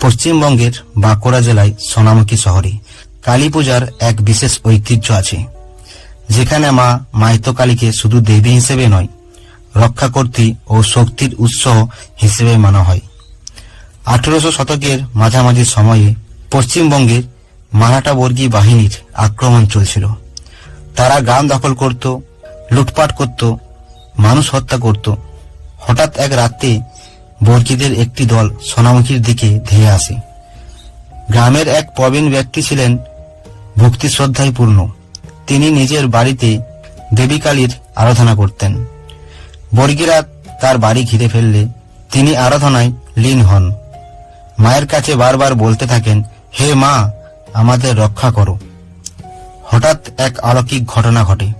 পশ্চিমবঙ্গের বাঁকুড়া জেলায় সোনামুখী শহরে কালী পূজার এক বিশেষ ঐতিহ্য আছে, যেখানে মা মাহিত্য কালীকে শুধু দেবী হিসেবে নয়, রক্ষাকর্ত্রী ও শক্তির উৎস হিসেবে মানা হয়। আঠেরোশো শতকের মাঝামাঝি সময়ে পশ্চিমবঙ্গের মারাঠা বর্গী বাহিনীর আক্রমণ চলছিল। তারা গ্রাম দখল করত, লুটপাট করত, মানুষ হত্যা করত। হঠাৎ এক রাতে বর্গীদের একটি দল সোনামুখীর দিকে ধেয়ে আসে। গ্রামের এক প্রবীণ ব্যক্তি ছিলেন ভক্তি শ্রদ্ধায় পূর্ণ তিনি নিজের বাড়িতে দেবী কালীর আরাধনা করতেন। বর্গীরা তার বাড়ি ঘিরে ফেললে তিনি আরাধনায় লীন হন। মায়ের কাছে বারবার বলতে থাকেন, হে মা, আমাদের রক্ষা করো। হঠাৎ এক অলৌকিক ঘটনা ঘটে।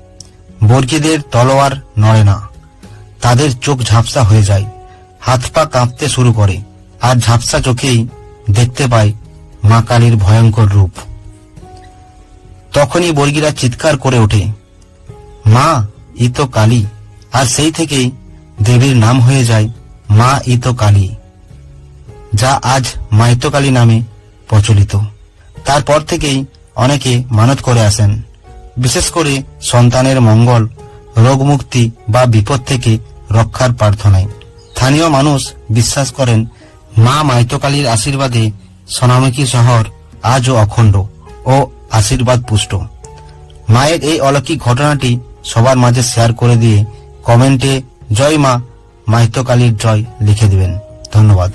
বর্গীদের তলোয়ার নড়ে না। তাদের চোখ ঝাপসা হয়ে যায়। হাত পা কাঁপতে শুরু করে আর ঝাপসা চোখেই দেখতে পায় মা কালীর ভয়ঙ্কর রূপ। তখনই বর্গীরা চিৎকার করে ওঠে, মা ইত কালী। আর সেই থেকেই দেবীর নাম হয়ে যায় মা ইত কালী, যা আজ মাইতকালী নামে প্রচলিত। তারপর থেকেই অনেকে মানত করে আসেন, বিশেষ করে সন্তানের মঙ্গল, রোগমুক্তি বা বিপদ থেকে রক্ষার প্রার্থনায়। স্থানীয় মানুষ বিশ্বাস করেন, মা মাইতকালীর আশীর্বাদে সোনামুখী শহর আজও অখণ্ড ও আশীর্বাদ পুষ্ট। মায়ের এই অলৌকিক ঘটনাটি সবার মাঝে শেয়ার করে দিয়ে কমেন্টে জয় মা মাহিতকালীর জয় লিখে দিবেন। ধন্যবাদ।